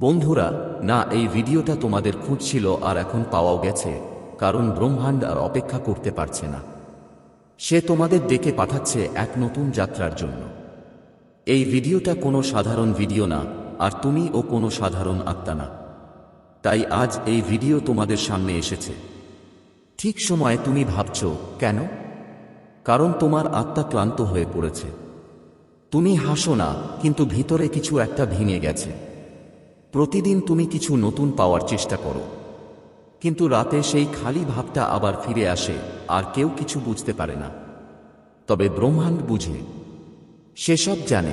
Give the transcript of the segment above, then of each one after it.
বন্ধুরা, না, এই ভিডিওটা তোমাদের খুঁজছিল আর এখন পাওয়াও গেছে, কারণ ব্রহ্মাণ্ড আর অপেক্ষা করতে পারছে না। সে তোমাদের ডেকে পাঠাচ্ছে এক নতুন যাত্রার জন্য। এই ভিডিওটা কোনো সাধারণ ভিডিও না, আর তুমি ও কোনো সাধারণ আত্মা না। তাই আজ এই ভিডিও তোমাদের সামনে এসেছে। ঠিক সময়ে তুমি ভাবছ, কেন? কারণ তোমার আত্মা ক্লান্ত হয়ে পড়েছে। তুমি হাসো না, কিন্তু ভিতরে কিছু একটা ভেঙে গেছে। প্রতিদিন তুমি কিছু নতুন পাওয়ার চেষ্টা করো। কিন্তু রাতে সেই খালি ভাবটা আবার ফিরে আসে, আর কেউ কিছু বুঝতে পারে না। তবে ব্রহ্মাণ্ড বুঝে। সেসব জানে।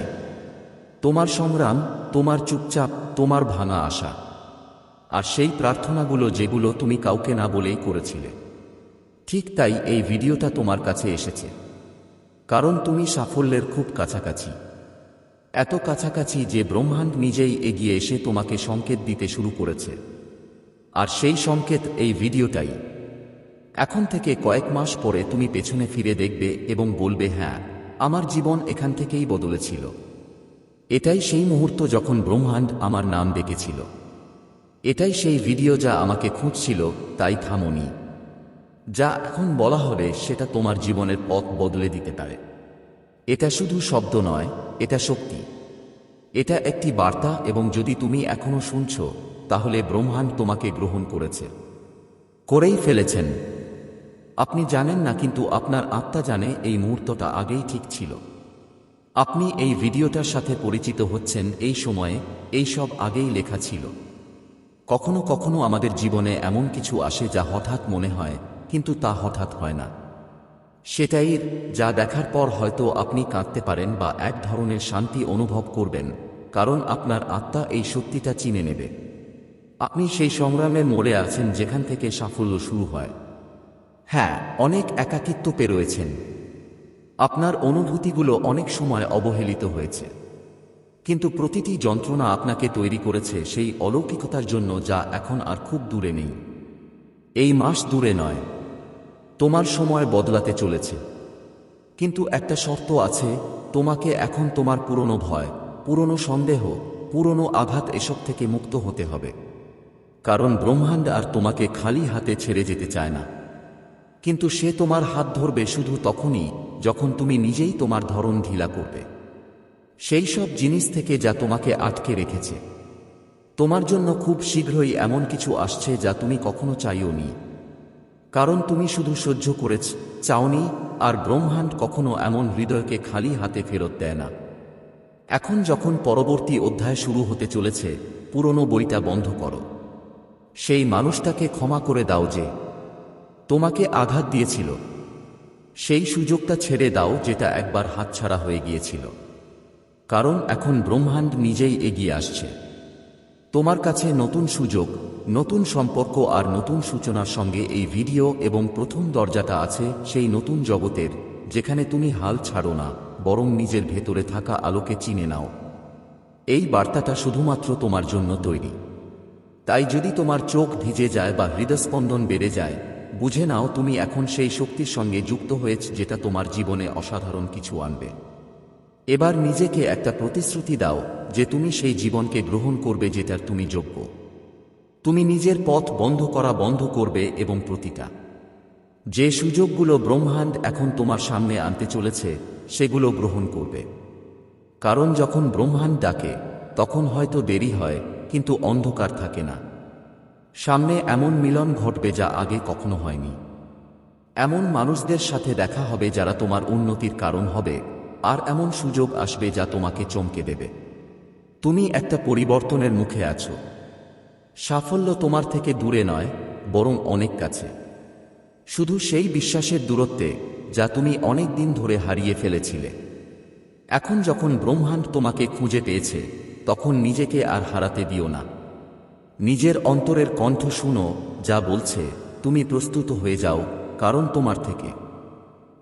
তোমার সংগ্রাম, তোমার চুপচাপ, তোমার ভাঙা আশা। আর সেই প্রার্থনাগুলো যেগুলো তুমি কাউকে না বলেই করেছিলে। ঠিক তাই এই ভিডিওটা তোমার কাছে এসেছে। কারণ তুমি সাফল্যের খুব কাছাকাছি। এত কাছাকাছি যে ব্রহ্মাণ্ড নিজেই এগিয়ে এসে তোমাকে সংকেত দিতে শুরু করেছে। আর সেই সংকেত এই ভিডিওটাই। এখন থেকে কয়েক মাস পরে তুমি পেছনে ফিরে দেখবে এবং বলবে হ্যাঁ আমার জীবন এখান থেকেই বদলেছিল। এটাই সেই মুহূর্ত যখন ব্রহ্মাণ্ড আমার নাম ডেকেছিল। এটাই সেই ভিডিও যা আমাকে খুঁজছিল, তাই থামনি। যা এখন বলা হবে, সেটা তোমার জীবনের পথ বদলে দিতে পারে। এটা শুধু শব্দ নয়, এটা শক্তি। এটা একটি বার্তা এবং যদি তুমি এখনও শুনছ, তাহলে ব্রহ্মাণ্ড তোমাকে গ্রহণ করেছে। করেই ফেলেছেন। আপনি জানেন না, কিন্তু আপনার আত্মা জানে এই মুহূর্তটা আগেই ঠিক ছিল। আপনি এই ভিডিওটার সাথে পরিচিত হচ্ছেন এই সময়ে, এই সব আগেই লেখা ছিল। কখনো কখনো আমাদের জীবনে এমন কিছু আসে যা হঠাৎ মনে হয়, কিন্তু তা হঠাৎ হয় না। সেটাই যা দেখার পর হয়তো আপনি কাঁদতে পারেন বা এক ধরনের শান্তি অনুভব করবেন, কারণ আপনার আত্মা এই সত্যিটা চিনে নেবে। আপনি সেই সংগ্রামের মোড়ে আছেন যেখান থেকে সাফল্য শুরু হয়। হ্যাঁ অনেক একাকিত্ব পেরোয়েছেন আপনার অনুভূতিগুলো অনেক সময় অবহেলিত হয়েছে। কিন্তু প্রতিটি যন্ত্রণা আপনাকে তৈরি করেছে সেই অলৌকিকতার জন্য যা এখন আর খুব দূরে নেই। এই মাস দূরে নয় তোমার সময় বদলাতে চলেছে। কিন্তু একটা শর্ত আছে, তোমাকে এখন তোমার পুরনো ভয়, পুরনো সন্দেহ, পুরনো আঘাত এসব থেকে মুক্ত হতে হবে। কারণ ব্রহ্মাণ্ড আর তোমাকে খালি হাতে ছেড়ে যেতে চায় না। কিন্তু সে তোমার হাত ধরবে শুধু তখনই, যখন তুমি নিজেই তোমার ধরন ঢিলা করবে। সেই সব জিনিস থেকে যা তোমাকে আটকে রেখেছে। তোমার জন্য খুব শীঘ্রই এমন কিছু আসছে যা তুমি কখনো চাইও নি কারণ তুমি শুধু সহ্য করেছ, চাওনি, আর ব্রহ্মাণ্ড কখনো এমন হৃদয়কে খালি হাতে ফেরত দেয় না। এখন যখন পরবর্তী অধ্যায় শুরু হতে চলেছে, পুরনো বইটা বন্ধ করো। সেই মানুষটাকে ক্ষমা করে দাও যে তোমাকে আঘাত দিয়েছিল। সেই সুযোগটা ছেড়ে দাও যেটা একবার হাতছাড়া হয়ে গিয়েছিল। কারণ এখন ব্রহ্মাণ্ড নিজেই এগিয়ে আসছে। তোমার কাছে নতুন সুযোগ নতুন সম্পর্ক আর নতুন সূচনার সঙ্গে এই ভিডিও এবং প্রথম দরজাটা আছে সেই নতুন জগতের, যেখানে তুমি হাল ছাড়ো না, বরং নিজের ভেতরে থাকা আলোকে চিনে নাও। এই বার্তাটা শুধুমাত্র তোমার জন্য তৈরি। তাই যদি তোমার চোখ ভিজে যায় বা হৃদস্পন্দন বেড়ে যায়, বুঝে নাও তুমি এখন সেই শক্তির সঙ্গে যুক্ত হয়েছ যেটা তোমার জীবনে অসাধারণ কিছু আনবে। এবার নিজেকে একটা প্রতিশ্রুতি দাও যে তুমি সেই জীবনকে গ্রহণ করবে যেটার তুমি যোগ্য। তুমি নিজের পথ বন্ধ করা বন্ধ করবে এবং প্রতিটা। যে সুযোগগুলো ব্রহ্মাণ্ড এখন তোমার সামনে আনতে চলেছে, সেগুলো গ্রহণ করবে। কারণ যখন ব্রহ্মাণ্ড ডাকে, তখন হয়তো দেরি হয়, কিন্তু অন্ধকার থাকে না। সামনে এমন মিলন ঘটবে যা আগে কখনো হয়নি। এমন মানুষদের সাথে দেখা হবে যারা তোমার উন্নতির কারণ হবে, আর এমন সুযোগ আসবে যা তোমাকে চমকে দেবে। তুমি একটা পরিবর্তনের মুখে আছো। সাফল্য তোমার থেকে দূরে নয়, বরং অনেক কাছে। শুধু সেই বিশ্বাসের দূরত্বে যা তুমি অনেক দিন ধরে হারিয়ে ফেলেছিলে। এখন যখন ব্রহ্মাণ্ড তোমাকে খুঁজে পেয়েছে, তখন নিজেকে আর হারাতে দিও না। নিজের অন্তরের কণ্ঠ শুনো, যা বলছে, তুমি প্রস্তুত হয়ে যাও, কারণ তোমার থেকে।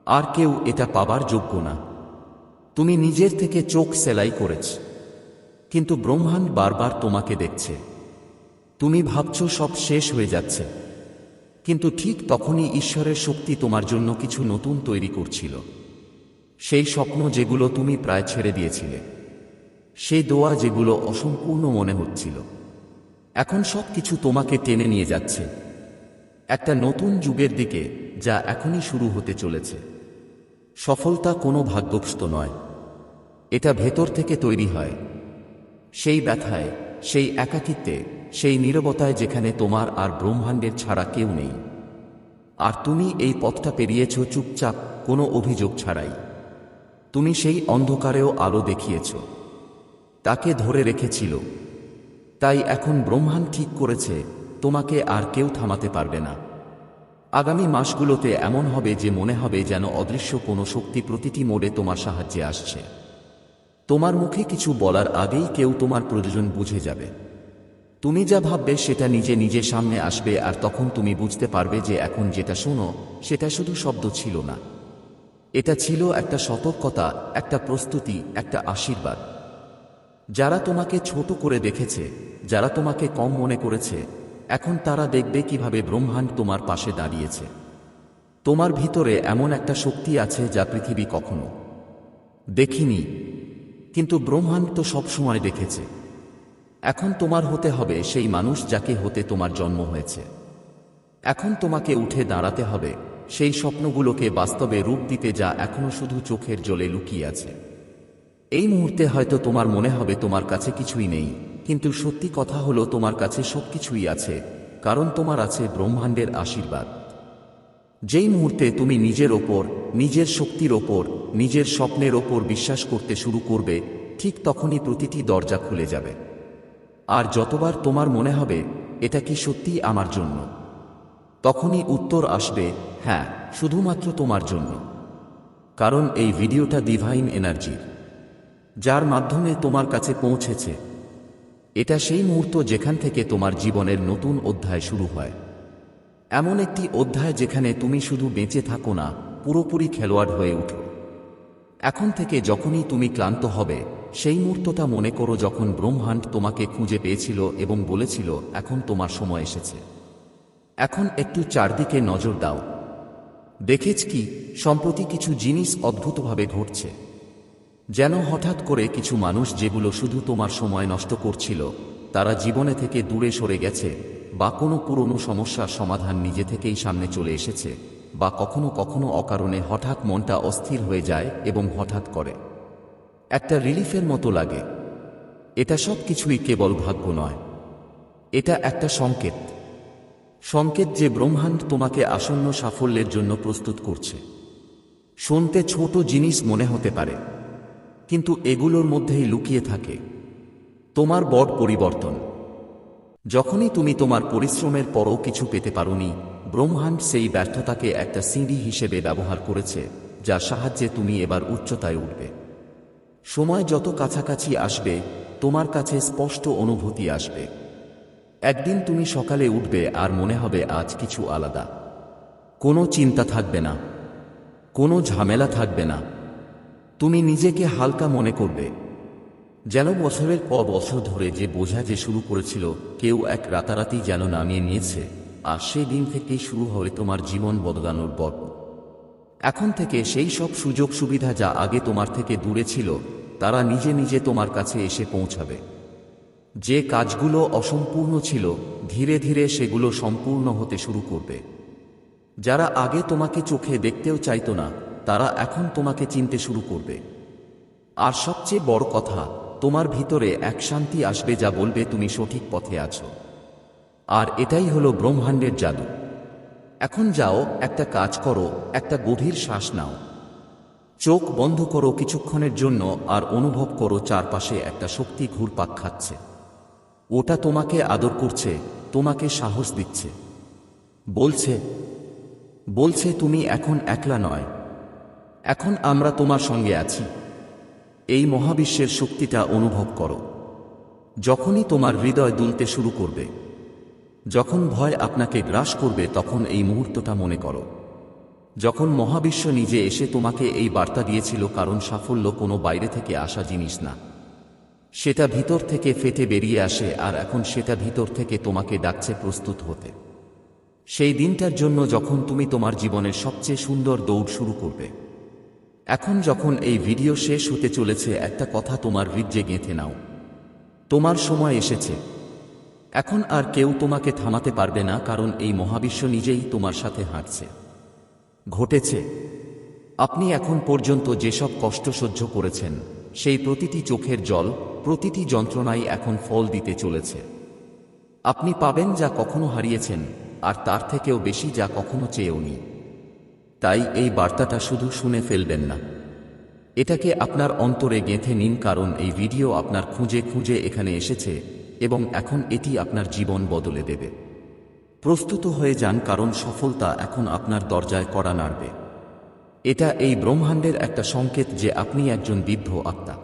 আর কেউ এটা পাবার যোগ্য না। তুমি নিজের থেকে চোখ সেলাই করেছ। কিন্তু ব্রহ্মাণ্ড বারবার তোমাকে দেখছে। তুমি ভাবছ সব শেষ হয়ে যাচ্ছে। কিন্তু ঠিক তখনই ঈশ্বরের শক্তি তোমার জন্য কিছু নতুন তৈরি করছিল। সেই স্বপ্ন যেগুলো তুমি প্রায় ছেড়ে দিয়েছিলে। সেই দোয়া যেগুলো অসম্পূর্ণ মনে হচ্ছিল। এখন সব কিছু তোমাকে টেনে নিয়ে যাচ্ছে। একটা নতুন যুগের দিকে, যা এখনই শুরু হতে চলেছে। সফলতা কোনো ভাগ্যস্ত নয়। এটা ভেতর থেকে তৈরি হয়। সেই ব্যথায়, সেই একাকিত্বে সেই নীরবতায় যেখানে তোমার আর ব্রহ্মাণ্ডের ছাড়া কেউ নেই। আর তুমি এই পথটা পেরিয়েছ চুপচাপ, কোনো অভিযোগ ছাড়াই। তুমি সেই অন্ধকারেও আলো দেখিয়েছ। তাকে ধরে রেখেছিল। তাই এখন ব্রহ্মাণ্ড ঠিক করেছে, তোমাকে আর কেউ থামাতে পারবে না। আগামী মাসগুলোতে এমন হবে যে মনে হবে যেন অদৃশ্য কোনো শক্তি প্রতিটি মোড়ে তোমার সাহায্যে আসছে। তোমার মুখে কিছু বলার আগেই কেউ তোমার প্রয়োজন বুঝে যাবে। তুমি যা ভাববে সেটা নিজে নিজে সামনে আসবে আর তখন তুমি বুঝতে পারবে যে এখন যেটা শোনো, সেটা শুধু শব্দ ছিল না। এটা ছিল একটা সতর্কতা, একটা প্রস্তুতি, একটা আশীর্বাদ। যারা তোমাকে ছোট করে দেখেছে, যারা তোমাকে কম মনে করেছে, এখন তারা দেখবে কীভাবে ব্রহ্মাণ্ড তোমার পাশে দাঁড়িয়েছে। তোমার ভিতরে এমন একটা শক্তি আছে যা পৃথিবী কখনো দেখিনি, কিন্তু ব্রহ্মাণ্ড তো সবসময় দেখেছে। এখন তোমার হতে হবে সেই মানুষ যাকে হতে তোমার জন্ম হয়েছে। এখন তোমাকে উঠে দাঁড়াতে হবে, সেই স্বপ্নগুলোকে বাস্তবে রূপ দিতে যা এখনও শুধু চোখের জলে লুকিয়ে আছে। এই মুহূর্তে হয়তো তোমার মনে হবে তোমার কাছে কিছুই নেই, কিন্তু সত্যি কথা হলো তোমার কাছে সবকিছুই আছে, কারণ তোমার আছে ব্রহ্মাণ্ডের আশীর্বাদ। যেই মুহূর্তে তুমি নিজের ওপর, নিজের শক্তির ওপর, নিজের স্বপ্নের ওপর বিশ্বাস করতে শুরু করবে, ঠিক তখনই প্রতিটি দরজা খুলে যাবে। আর যতবার তোমার মনে হবে, এটা কি সত্যি আমার জন্য? তখনই উত্তর আসবে হ্যাঁ শুধুমাত্র তোমার জন্য। কারণ এই ভিডিওটা ডিভাইন এনার্জির যার মাধ্যমে তোমার কাছে পৌঁছেছে। এটা সেই মুহূর্ত যেখান থেকে তোমার জীবনের নতুন অধ্যায় শুরু হয়। এমন একটি অধ্যায় যেখানে তুমি শুধু বেঁচে থাকো না, পুরোপুরি খেলোয়াড় হয়ে উঠো। এখন থেকে যখনই তুমি ক্লান্ত হবে সেই মুহূর্তটা মনে করো যখন ব্রহ্মাণ্ড তোমাকে খুঁজে পেয়েছিল এবং বলেছিল, এখন তোমার সময় এসেছে। এখন একটু চারদিকে নজর দাও। দেখেছ কি, সম্প্রতি কিছু জিনিস অদ্ভুতভাবে ঘটছে। যেন হঠাৎ করে কিছু মানুষ যেগুলো শুধু তোমার সময় নষ্ট করছিল, তারা জীবনে থেকে দূরে সরে গেছে বা কোনো পুরনো সমস্যার সমাধান নিজে থেকেই সামনে চলে এসেছে বা কখনো কখনো অকারণে হঠাৎ মনটা অস্থির হয়ে যায় এবং হঠাৎ করে। একটা রিলিফের মতো লাগে। এটা সব কিছুই কেবল ভাগ্য নয়। এটা একটা সংকেত। সংকেত যে ব্রহ্মাণ্ড তোমাকে আসন্ন সাফল্যের জন্য প্রস্তুত করছে। শুনতে ছোট জিনিস মনে হতে পারে, কিন্তু এগুলোর মধ্যেই লুকিয়ে থাকে। তোমার বড় পরিবর্তন। যখনই তুমি তোমার পরিশ্রমের পরও কিছু পেতে পারোনি, ব্রহ্মাণ্ড সেই ব্যর্থতাকে একটা সিঁড়ি হিসেবে ব্যবহার করেছে, যার সাহায্যে তুমি এবার উচ্চতায় উঠবে। সময় যত কাছাকাছি আসবে, তোমার কাছে স্পষ্ট অনুভূতি আসবে। একদিন তুমি সকালে উঠবে আর মনে হবে আজ কিছু আলাদা। কোনো চিন্তা থাকবে না। কোনো ঝামেলা থাকবে না। তুমি নিজেকে হালকা মনে করবে। যেন বছরের পর বছর ধরে যে বোঝা যে শুরু করেছিল, কেউ এক রাতারাতি যেন নামিয়ে নিয়েছে, আর সেই দিন থেকেই শুরু হবে তোমার জীবন বদলানোর পর্ব এখন থেকে সেই সব সুযোগ সুবিধা যা আগে তোমার থেকে দূরে ছিল, তারা নিজে নিজে তোমার কাছে এসে পৌঁছাবে। যে কাজগুলো অসম্পূর্ণ ছিল, ধীরে ধীরে সেগুলো সম্পূর্ণ হতে শুরু করবে। যারা আগে তোমাকে চোখে দেখতেও চাইতো না, তারা এখন তোমাকে চিনতে শুরু করবে। আর সবচেয়ে বড় কথা, তোমার ভিতরে এক শান্তি আসবে যা বলবে তুমি সঠিক পথে আছো। আর এটাই হলো ব্রহ্মাণ্ডের জাদু। এখন যাও, একটা কাজ করো, একটা গভীর শ্বাস নাও। চোখ বন্ধ করো কিছুক্ষণের জন্য আর অনুভব করো চারপাশে একটা শক্তি ঘুরপাক খাচ্ছে। ওটা তোমাকে আদর করছে, তোমাকে সাহস দিচ্ছে। বলছে বলছে তুমি এখন একলা নয়। এখন আমরা তোমার সঙ্গে আছি। এই মহাবিশ্বের শক্তিটা অনুভব করো। যখনই তোমার হৃদয় দুলতে শুরু করবে। যখন ভয় আপনাকে গ্রাস করবে, তখন এই মুহূর্তটা মনে করো। যখন মহাবিশ্ব নিজে এসে তোমাকে এই বার্তা দিয়েছিল, কারণ সাফল্য কোনো বাইরে থেকে আসা জিনিস না। সেটা ভিতর থেকে ফেটে বেরিয়ে আসে, আর এখন সেটা ভিতর থেকে তোমাকে ডাকছে প্রস্তুত হতে। সেই দিনটার জন্য যখন তুমি তোমার জীবনের সবচেয়ে সুন্দর দৌড় শুরু করবে। এখন যখন এই ভিডিও শেষ হতে চলেছে, একটা কথা তোমার হৃদ্যে গেঁথে নাও। তোমার সময় এসেছে। এখন আর কেউ তোমাকে থামাতে পারবে না, কারণ এই মহাবিশ্ব নিজেই তোমার সাথে হাঁটছে। ঘটেছে। আপনি এখন পর্যন্ত যেসব কষ্ট সহ্য করেছেন, সেই প্রতিটি চোখের জল, প্রতিটি যন্ত্রণাই এখন ফল দিতে চলেছে। আপনি পাবেন যা কখনো হারিয়েছেন, আর তার থেকেও বেশি যা কখনো চেয়েওনি। তাই এই বার্তাটা শুধু শুনে ফেলবেন না। এটাকে আপনার অন্তরে গেঁথে নিন, কারণ এই ভিডিও আপনার খুঁজে খুঁজে এখানে এসেছে এবং এখন এটি আপনার জীবন বদলে দেবে। প্রস্তুত হয়ে যান কারণ সফলতা এখন আপনার দরজায় কড়া নাড়বে। এটা এই ব্রহ্মাণ্ডের একটা সংকেত যে আপনি একজন বৃদ্ধ আত্মা।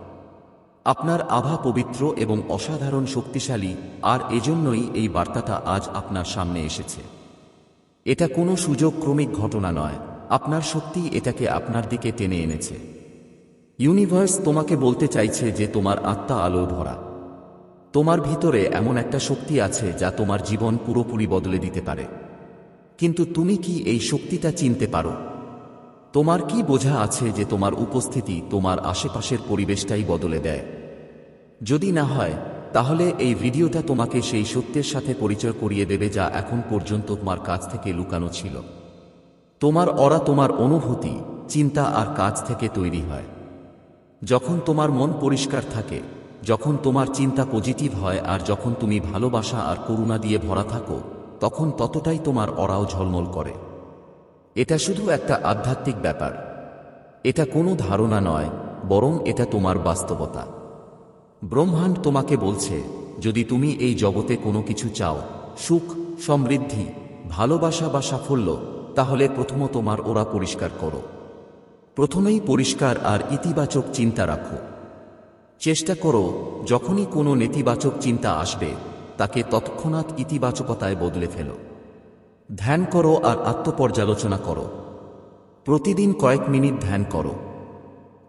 আপনার আভা পবিত্র এবং অসাধারণ শক্তিশালী, আর এজন্যই এই বার্তাটা আজ আপনার সামনে এসেছে। এটা কোনো সুযোগ ক্রমিক ঘটনা নয়, আপনার শক্তি এটাকে আপনার দিকে টেনে এনেছে। ইউনিভার্স তোমাকে বলতে চাইছে যে তোমার আত্মা আলো ভরা। তোমার ভিতরে এমন একটা শক্তি আছে যা তোমার জীবন পুরোপুরি বদলে দিতে পারে। কিন্তু তুমি কি এই শক্তিটা চিনতে পারো? তোমার কি বোঝা আছে যে তোমার উপস্থিতি তোমার আশেপাশের পরিবেশটাই বদলে দেয়? যদি না হয়, তাহলে এই ভিডিওটা তোমাকে সেই সত্যের সাথে পরিচয় করিয়ে দেবে যা এখন পর্যন্ত তোমার কাছ থেকে লুকানো ছিল। তোমার অরা তোমার অনুভূতি, চিন্তা আর কাজ থেকে তৈরি হয়। যখন তোমার মন পরিষ্কার থাকে যখন তোমার চিন্তা পজিটিভ হয় আর যখন তুমি ভালোবাসা আর করুণা দিয়ে ভরা থাকো, তখন ততটাই তোমার অরাও ঝলমল করে। এটা শুধু একটা আধ্যাত্মিক ব্যাপার। এটা কোনো ধারণা নয়, বরং এটা তোমার বাস্তবতা। ব্রহ্মাণ্ড তোমাকে বলছে, যদি তুমি এই জগতে কোনো কিছু চাও, সুখ, সমৃদ্ধি, ভালোবাসা বা সাফল্য, তাহলে প্রথম তোমার ওরা পরিষ্কার করো। প্রথমেই পরিষ্কার আর ইতিবাচক চিন্তা রাখো। চেষ্টা করো, যখনই কোনো নেতিবাচক চিন্তা আসবে, তাকে তৎক্ষণাৎ ইতিবাচকতায় বদলে ফেলো। ধ্যান করো আর আত্মপর্যালোচনা করো। প্রতিদিন কয়েক মিনিট ধ্যান করো।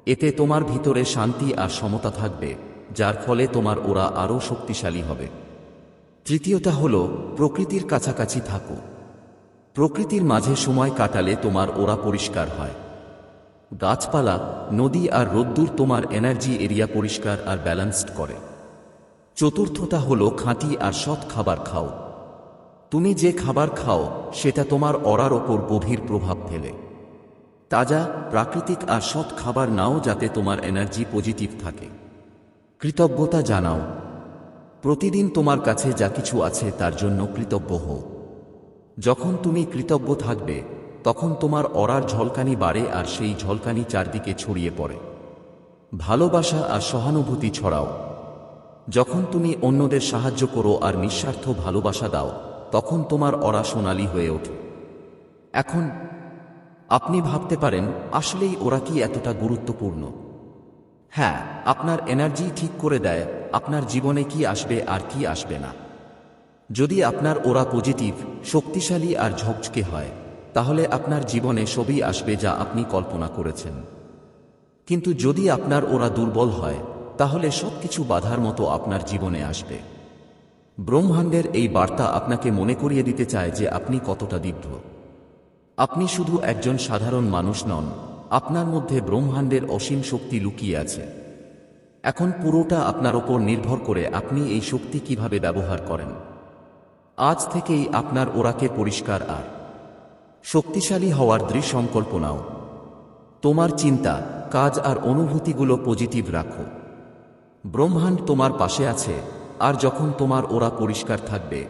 এতে তোমার ভিতরে শান্তি আর সমতা থাকবে, যার ফলে তোমার ওরা আরও শক্তিশালী হবে। তৃতীয়টা হল, প্রকৃতির কাছাকাছি থাকো। প্রকৃতির মাঝে সময় কাটালে তোমার ওরা পরিষ্কার হয়। গাছপালা, নদী আর রোদ্দুর তোমার এনার্জি এরিয়া পরিষ্কার আর ব্যালেন্সড করে। চতুর্থটা হল খাঁটি আর সৎ খাবার খাও। তুমি যে খাবার খাও, সেটা তোমার অরার ওপর গভীর প্রভাব ফেলে। তাজা, প্রাকৃতিক আর সৎ খাবার নাও যাতে তোমার এনার্জি পজিটিভ থাকে। কৃতজ্ঞতা জানাও। প্রতিদিন তোমার কাছে যা কিছু আছে তার জন্য কৃতজ্ঞ হও। যখন তুমি কৃতজ্ঞ থাকবে তখন তোমার অরার ঝলকানি বাড়ে আর সেই ঝলকানি চারদিকে ছড়িয়ে পড়ে। ভালোবাসা আর সহানুভূতি ছড়াও। যখন তুমি অন্যদের সাহায্য করো আর নিঃস্বার্থ ভালোবাসা দাও, তখন তোমার অরা সোনালি হয়ে ওঠে। এখন আপনি ভাবতে পারেন, আসলেই ওরা কি এতটা গুরুত্বপূর্ণ? হ্যাঁ আপনার এনার্জি ঠিক করে দেয়, আপনার জীবনে কি আসবে আর কি আসবে না। যদি আপনার ওরা পজিটিভ, শক্তিশালী আর ঝকঝকে হয় তাহলে আপনার জীবনে সবই আসবে যা আপনি কল্পনা করেছেন। কিন্তু যদি আপনার ওরা দুর্বল হয়, তাহলে সবকিছু বাধার মতো আপনার জীবনে আসবে। ব্রহ্মাণ্ডের এই বার্তা আপনাকে মনে করিয়ে দিতে চায় যে আপনি কতটা দীর্ঘ আপনি শুধু একজন সাধারণ মানুষ নন, আপনার মধ্যে ব্রহ্মাণ্ডের অসীম শক্তি লুকিয়ে আছে। এখন পুরোটা আপনার ওপর নির্ভর করে আপনি এই শক্তি কীভাবে ব্যবহার করেন। আজ থেকেই আপনার ওরাকে পরিষ্কার আর শক্তিশালী হওয়ার দৃঢ় সংকল্প নাও তোমার চিন্তা, কাজ আর অনুভূতিগুলো পজিটিভ রাখো। ব্রহ্মাণ্ড তোমার পাশে আছে, আর যখন তোমার ওরা পরিষ্কার থাকবে,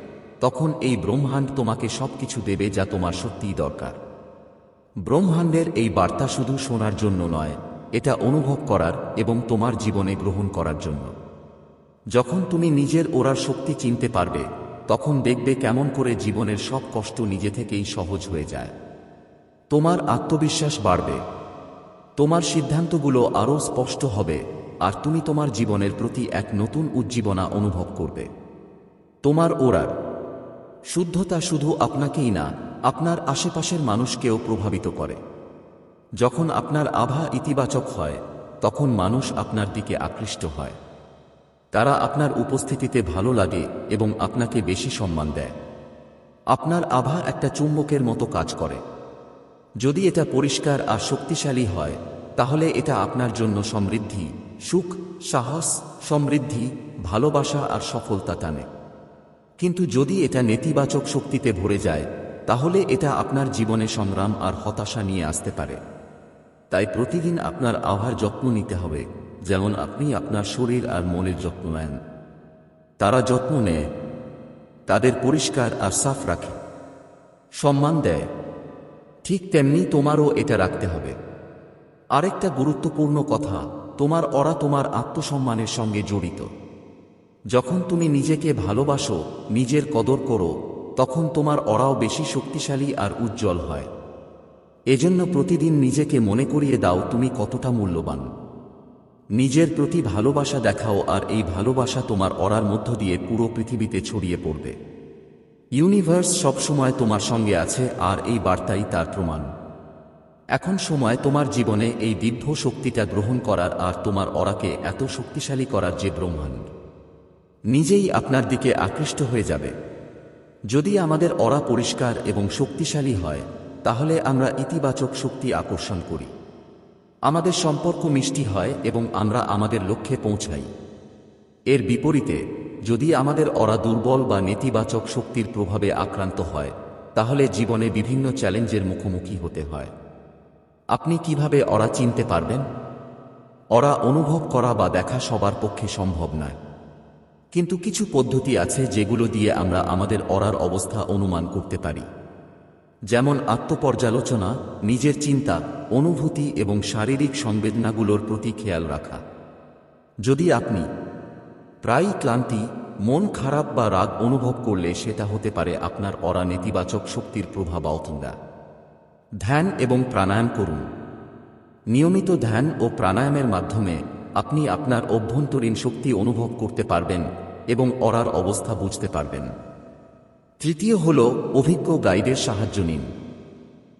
তখন এই ব্রহ্মাণ্ড তোমাকে সবকিছু দেবে যা তোমার সত্যিই দরকার। ব্রহ্মাণ্ডের এই বার্তা শুধু শোনার জন্য নয়, এটা অনুভব করার এবং তোমার জীবনে গ্রহণ করার জন্য। যখন তুমি নিজের ওরার শক্তি চিনতে পারবে তখন দেখবে কেমন করে জীবনের সব কষ্ট নিজে থেকেই সহজ হয়ে যায়। তোমার আত্মবিশ্বাস বাড়বে। তোমার সিদ্ধান্তগুলো আরও স্পষ্ট হবে, আর তুমি তোমার জীবনের প্রতি এক নতুন উজ্জীবনা অনুভব করবে। তোমার ওরার। শুদ্ধতা শুধু আপনাকেই না, আপনার আশেপাশের মানুষকেও প্রভাবিত করে। যখন আপনার আভা ইতিবাচক হয়, তখন মানুষ আপনার দিকে আকৃষ্ট হয়। তারা আপনার উপস্থিতিতে ভালো লাগে এবং আপনাকে বেশি সম্মান দেয়। আপনার আভা একটা চুম্বকের মতো কাজ করে। যদি এটা পরিষ্কার আর শক্তিশালী হয়, তাহলে এটা আপনার জন্য সমৃদ্ধি, সুখ, সাহস, সমৃদ্ধি, ভালোবাসা আর সফলতা টানে। কিন্তু যদি এটা নেতিবাচক শক্তিতে ভরে যায়, তাহলে এটা আপনার জীবনে সংগ্রাম আর হতাশা নিয়ে আসতে পারে। তাই প্রতিদিন আপনার আহার যত্ন নিতে হবে। যেমন আপনি আপনার শরীর আর মনের যত্ন নেন। তারা যত্ন নেয়, তাদের পরিষ্কার আর সাফ রাখে। সম্মান দেয়, ঠিক তেমনি তোমারও এটা রাখতে হবে। আরেকটা গুরুত্বপূর্ণ কথা, তোমার অরা তোমার আত্মসম্মানের সঙ্গে জড়িত। যখন তুমি নিজেকে ভালোবাসো, নিজের কদর করো, তখন তোমার অরাও বেশি শক্তিশালী আর উজ্জ্বল হয়। এজন্য প্রতিদিন নিজেকে মনে করিয়ে দাও তুমি কতটা মূল্যবান। নিজের প্রতি ভালোবাসা দেখাও আর এই ভালোবাসা তোমার অরার মধ্য দিয়ে পুরো পৃথিবীতে ছড়িয়ে পড়বে। ইউনিভার্স সবসময় তোমার সঙ্গে আছে আর এই বার্তাই তার প্রমাণ। এখন সময় তোমার জীবনে এই দিব্য শক্তিটা গ্রহণ করার আর তোমার অরাকে এত শক্তিশালী করার যে ব্রহ্মাণ্ড। নিজেই আপনার দিকে আকৃষ্ট হয়ে যাবে। যদি আমাদের অরা পরিষ্কার এবং শক্তিশালী হয়, তাহলে আমরা ইতিবাচক শক্তি আকর্ষণ করি। আমাদের সম্পর্ক মিষ্টি হয় এবং আমরা আমাদের লক্ষ্যে পৌঁছাই। এর বিপরীতে, যদি আমাদের অরা দুর্বল বা নেতিবাচক শক্তির প্রভাবে আক্রান্ত হয়, তাহলে জীবনে বিভিন্ন চ্যালেঞ্জের মুখোমুখি হতে হয়। আপনি কীভাবে অরা চিনতে পারবেন? অরা অনুভব করা বা দেখা সবার পক্ষে সম্ভব নয়। কিন্তু কিছু পদ্ধতি আছে যেগুলো দিয়ে আমরা আমাদের অরার অবস্থা অনুমান করতে পারি। যেমন আত্মপর্যালোচনা, নিজের চিন্তা, অনুভূতি এবং শারীরিক সংবেদনাগুলোর প্রতি খেয়াল রাখা। যদি আপনি প্রায়ই ক্লান্তি, মন খারাপ বা রাগ অনুভব করলে সেটা হতে পারে আপনার অরা নেতিবাচক শক্তির প্রভাব অথন্দা ধ্যান এবং প্রাণায়াম করুন। নিয়মিত ধ্যান ও প্রাণায়ামের মাধ্যমে আপনি আপনার অভ্যন্তরীণ শক্তি অনুভব করতে পারবেন এবং অরার অবস্থা বুঝতে পারবেন। তৃতীয় হল অভিজ্ঞ গাইডের সাহায্য নিন।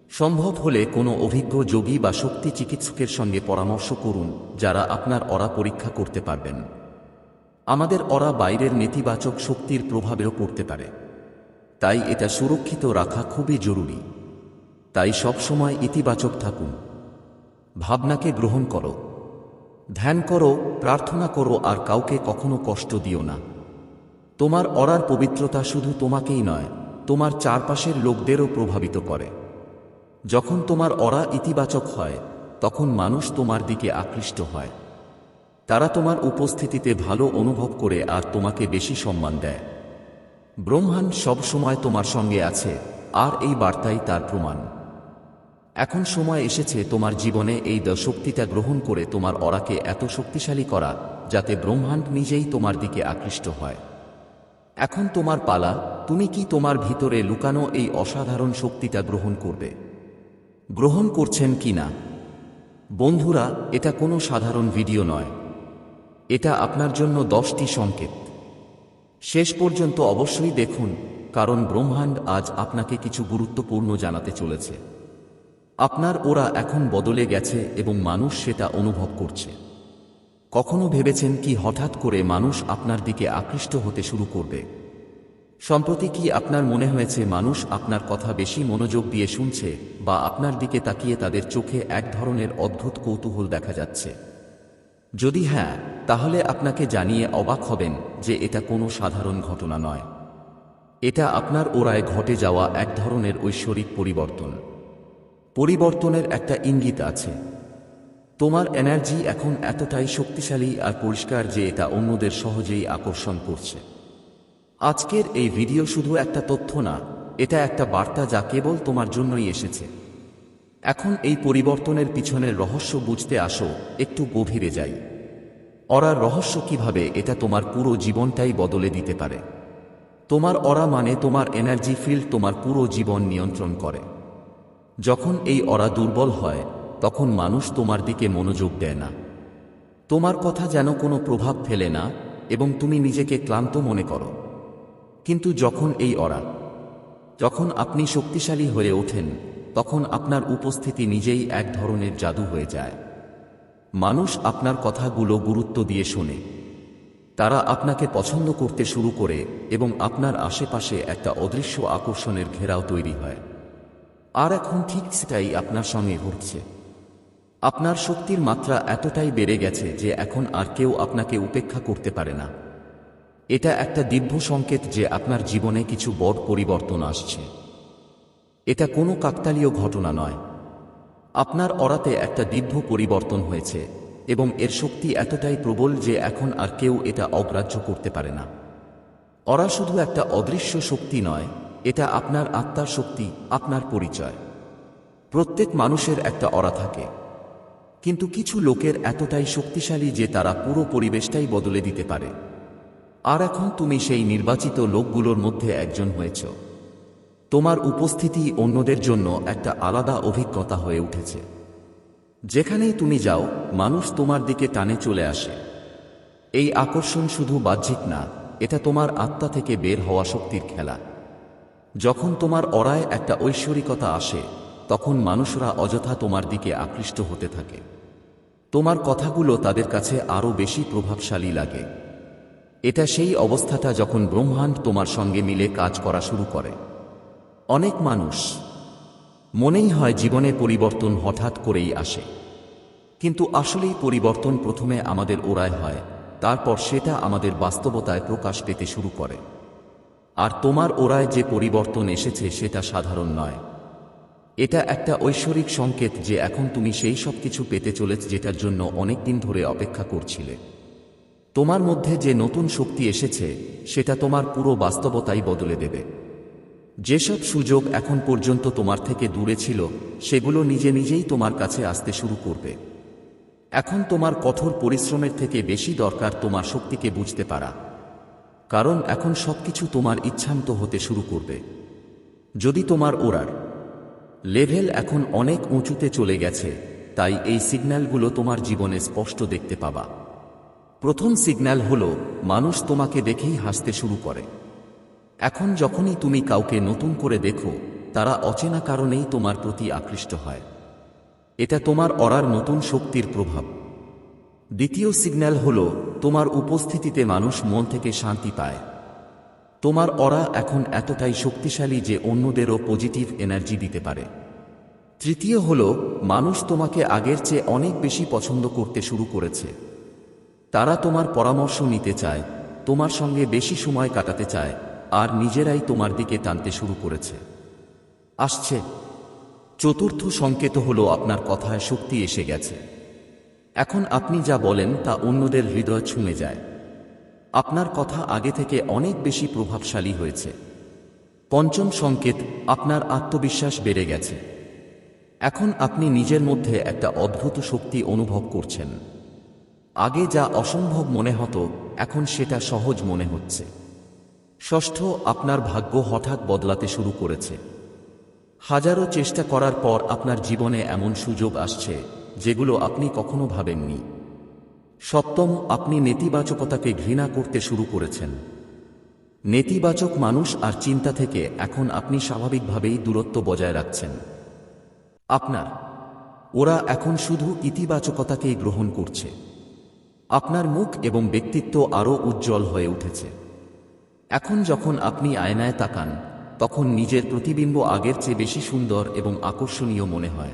সম্ভব হলে কোনো অভিজ্ঞ যোগী বা শক্তি চিকিৎসকের সঙ্গে পরামর্শ করুন, যারা আপনার অরা পরীক্ষা করতে পারবেন। আমাদের অরা বাইরের নেতিবাচক শক্তির প্রভাবেও পড়তে পারে। তাই এটা সুরক্ষিত রাখা খুবই জরুরি। তাই সবসময় ইতিবাচক থাকুন। ভাবনাকে গ্রহণ করো। ধ্যান করো, প্রার্থনা করো আর কাউকে কখনো কষ্ট দিও না। তোমার অরার পবিত্রতা শুধু তোমাকেই নয়, তোমার চারপাশের লোকদেরও প্রভাবিত করে। যখন তোমার অরা ইতিবাচক হয়, তখন মানুষ তোমার দিকে আকৃষ্ট হয়। তারা তোমার উপস্থিতিতে ভালো অনুভব করে আর তোমাকে বেশি সম্মান দেয়। ব্রহ্মাণ্ড সবসময় তোমার সঙ্গে আছে, আর এই বার্তাই তার প্রমাণ। এখন সময় এসেছে তোমার জীবনে এই দ শক্তিটা গ্রহণ করে তোমার অরাকে এত শক্তিশালী করা, যাতে ব্রহ্মাণ্ড নিজেই তোমার দিকে আকৃষ্ট হয়। এখন তোমার পালা, তুমি কি তোমার ভিতরে লুকানো এই অসাধারণ শক্তিটা গ্রহণ করবে? গ্রহণ করছেন কি না? বন্ধুরা, এটা কোনো সাধারণ ভিডিও নয়। এটা আপনার জন্য দশটি সংকেত। শেষ পর্যন্ত অবশ্যই দেখুন, কারণ ব্রহ্মাণ্ড আজ আপনাকে কিছু গুরুত্বপূর্ণ জানাতে চলেছে। আপনার ওরা এখন বদলে গেছে এবং মানুষ সেটা অনুভব করছে। কখনো ভেবেছেন কি হঠাৎ করে মানুষ আপনার দিকে আকৃষ্ট হতে শুরু করবে? সম্প্রতি কি আপনার মনে হয়েছে মানুষ আপনার কথা বেশি মনোযোগ দিয়ে শুনছে বা আপনার দিকে তাকিয়ে তাদের চোখে এক ধরনের অদ্ভুত কৌতূহল দেখা যাচ্ছে? যদি হ্যাঁ তাহলে আপনাকে জানিয়ে অবাক হবেন যে এটা কোনো সাধারণ ঘটনা নয়। এটা আপনার ওরায় ঘটে যাওয়া এক ধরনের ঐশ্বরিক পরিবর্তন। পরিবর্তনের একটা ইঙ্গিত আছে। তোমার এনার্জি এখন এতটাই শক্তিশালী আর পরিষ্কার যে এটা অন্যদের সহজেই আকর্ষণ করছে। আজকের এই ভিডিও শুধু একটা তথ্য না, এটা একটা বার্তা যা কেবল তোমার জন্যই এসেছে। এখন এই পরিবর্তনের পিছনের রহস্য বুঝতে আসো, একটু গভীরে যাই। অরার রহস্য কীভাবে এটা তোমার পুরো জীবনটাই বদলে দিতে পারে? তোমার অরা মানে তোমার এনার্জি ফিল্ড তোমার পুরো জীবন নিয়ন্ত্রণ করে। যখন এই অরা দুর্বল হয় তখন মানুষ তোমার দিকে মনোযোগ দেয় না। তোমার কথা যেন কোনো প্রভাব ফেলে না এবং তুমি নিজেকে ক্লান্ত মনে করো। কিন্তু যখন এই অরা যখন আপনি শক্তিশালী হয়ে ওঠেন, তখন আপনার উপস্থিতি নিজেই এক ধরনের জাদু হয়ে যায়। মানুষ আপনার কথাগুলো গুরুত্ব দিয়ে শোনে। তারা আপনাকে পছন্দ করতে শুরু করে এবং আপনার আশেপাশে একটা অদৃশ্য আকর্ষণের ঘেরাও তৈরি হয়। আর এখন ঠিক সেটাই আপনার সঙ্গে ঘটছে। আপনার শক্তির মাত্রা এতটাই বেড়ে গেছে যে এখন আর কেউ আপনাকে উপেক্ষা করতে পারে না। এটা একটা দিব্য সংকেত যে আপনার জীবনে কিছু বড় পরিবর্তন আসছে। এটা কোনো কাকতালীয় ঘটনা নয়। আপনার অরাতে একটা দিব্য পরিবর্তন হয়েছে এবং এর শক্তি এতটাই প্রবল যে এখন আর কেউ এটা অগ্রাহ্য করতে পারে না। অরা শুধু একটা অদৃশ্য শক্তি নয়, এটা আপনার আত্মার শক্তি, আপনার পরিচয়। প্রত্যেক মানুষের একটা অরা থাকে। কিন্তু কিছু লোকের এতটাই শক্তিশালী যে তারা পুরো পরিবেশটাই বদলে দিতে পারে। আর এখন তুমি সেই নির্বাচিত লোকগুলোর মধ্যে একজন হয়েছ। তোমার উপস্থিতি অন্যদের জন্য একটা আলাদা অভিজ্ঞতা হয়ে উঠেছে। যেখানেই তুমি যাও, মানুষ তোমার দিকে টানে চলে আসে। এই আকর্ষণ শুধু বাহ্যিক না, এটা তোমার আত্মা থেকে বের হওয়া শক্তির খেলা। যখন তোমার অরায় একটা ঐশ্বরিকতা আসে তখন মানুষরা অযথা তোমার দিকে আকৃষ্ট হতে থাকে। তোমার কথাগুলো তাদের কাছে আরও বেশি প্রভাবশালী লাগে। এটা সেই অবস্থাটা যখন ব্রহ্মাণ্ড তোমার সঙ্গে মিলে কাজ করা শুরু করে। অনেক মানুষ, মনেই হয় জীবনে পরিবর্তন হঠাৎ করেই আসে। কিন্তু আসলেই পরিবর্তন প্রথমে আমাদের ওরায় হয়, তারপর সেটা আমাদের বাস্তবতায় প্রকাশ পেতে শুরু করে। আর তোমার ওরায় যে পরিবর্তন এসেছে সেটা সাধারণ নয়। এটা একটা ঐশ্বরিক সংকেত যে এখন তুমি সেই সব কিছু পেতে চলেছ যেটার জন্য অনেক দিন ধরে অপেক্ষা করছিলে। তোমার মধ্যে যে নতুন শক্তি এসেছে, সেটা তোমার পুরো বাস্তবতাই বদলে দেবে। যেসব সুযোগ এখন পর্যন্ত তোমার থেকে দূরে ছিল, সেগুলো নিজে নিজেই তোমার কাছে আসতে শুরু করবে। এখন তোমার কঠোর পরিশ্রমের থেকে বেশি দরকার তোমার শক্তিকে বুঝতে পারা। কারণ এখন সবকিছু তোমার ইচ্ছান্ত হতে শুরু করবে। যদি তোমার ওরার লেভেল এখন অনেক উঁচুতে চলে গেছে, তাই এই সিগন্যালগুলো তোমার জীবনে স্পষ্ট দেখতে পাবা। প্রথম সিগন্যাল হল, মানুষ তোমাকে দেখেই হাসতে শুরু করে। এখন যখনই তুমি কাউকে নতুন করে দেখো, তারা অচেনা কারণেই তোমার প্রতি আকৃষ্ট হয়। এটা তোমার অরার নতুন শক্তির প্রভাব। দ্বিতীয় সিগন্যাল হল, তোমার উপস্থিতিতে মানুষ মন থেকে শান্তি পায়। তোমার অরা এখন এতটাই শক্তিশালী যে অন্যদেরও পজিটিভ এনার্জি দিতে পারে। তৃতীয় হল, মানুষ তোমাকে আগের চেয়ে অনেক বেশি পছন্দ করতে শুরু করেছে। তারা তোমার পরামর্শ নিতে চায়, তোমার সঙ্গে বেশি সময় কাটাতে চায়, আর নিজেরাই তোমার দিকে টানতে শুরু করেছে। আসছে। চতুর্থ সংকেত হল আপনার কথায় শক্তি এসে গেছে। এখন আপনি যা বলেন তা অন্যদের হৃদয় ছুঁয়ে যায়। আপনার কথা আগে থেকে অনেক বেশি প্রভাবশালী হয়েছে। পঞ্চম সংকেত, আপনার আত্মবিশ্বাস বেড়ে গেছে। এখন আপনি নিজের মধ্যে একটা অদ্ভুত শক্তি অনুভব করছেন। আগে যা অসম্ভব মনে হতো, এখন সেটা সহজ মনে হচ্ছে। ষষ্ঠ, আপনার ভাগ্য হঠাৎ বদলাতে শুরু করেছে। হাজারো চেষ্টা করার পর আপনার জীবনে এমন সুযোগ আসছে, যেগুলো আপনি কখনো ভাবেননি। সপ্তম, আপনি নেতিবাচকতাকে ঘৃণা করতে শুরু করেছেন। নেতিবাচক মানুষ আর চিন্তা থেকে এখন আপনি স্বাভাবিকভাবেই দূরত্ব বজায় রাখছেন। আপনার, ওরা এখন শুধু ইতিবাচকতাকেই গ্রহণ করছে। আপনার মুখ এবং ব্যক্তিত্ব আরও উজ্জ্বল হয়ে উঠেছে। এখন যখন আপনি আয়নায় তাকান, তখন নিজের প্রতিবিম্ব আগের চেয়ে বেশি সুন্দর এবং আকর্ষণীয় মনে হয়।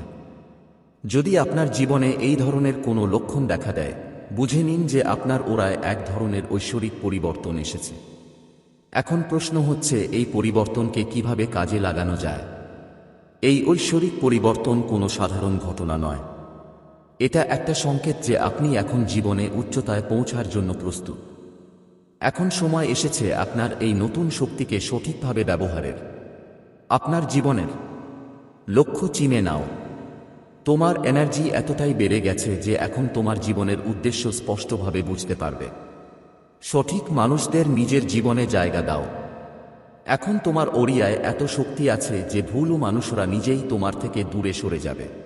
যদি আপনার জীবনে এই ধরনের কোনো লক্ষণ দেখা দেয় বুঝে নিন যে আপনার ওরায় এক ধরনের ঐশ্বরিক পরিবর্তন এসেছে। এখন প্রশ্ন হচ্ছে, এই পরিবর্তনকে কীভাবে কাজে লাগানো যায়? এই ঐশ্বরিক পরিবর্তন কোনো সাধারণ ঘটনা নয়। এটা একটা সংকেত যে আপনি এখন জীবনে উচ্চতায় পৌঁছার জন্য প্রস্তুত। এখন সময় এসেছে আপনার এই নতুন শক্তিকে সঠিকভাবে ব্যবহারের। আপনার জীবনের লক্ষ্য চিনে নাও। তোমার এনার্জি এতটাই বেড়ে গেছে যে এখন তোমার জীবনের উদ্দেশ্য স্পষ্টভাবে বুঝতে পারবে। সঠিক মানুষদের নিজের জীবনে জায়গা দাও। এখন তোমার ওড়িয়ায় এত শক্তি আছে যে ভুলও মানুষরা নিজেই তোমার থেকে দূরে সরে যাবে।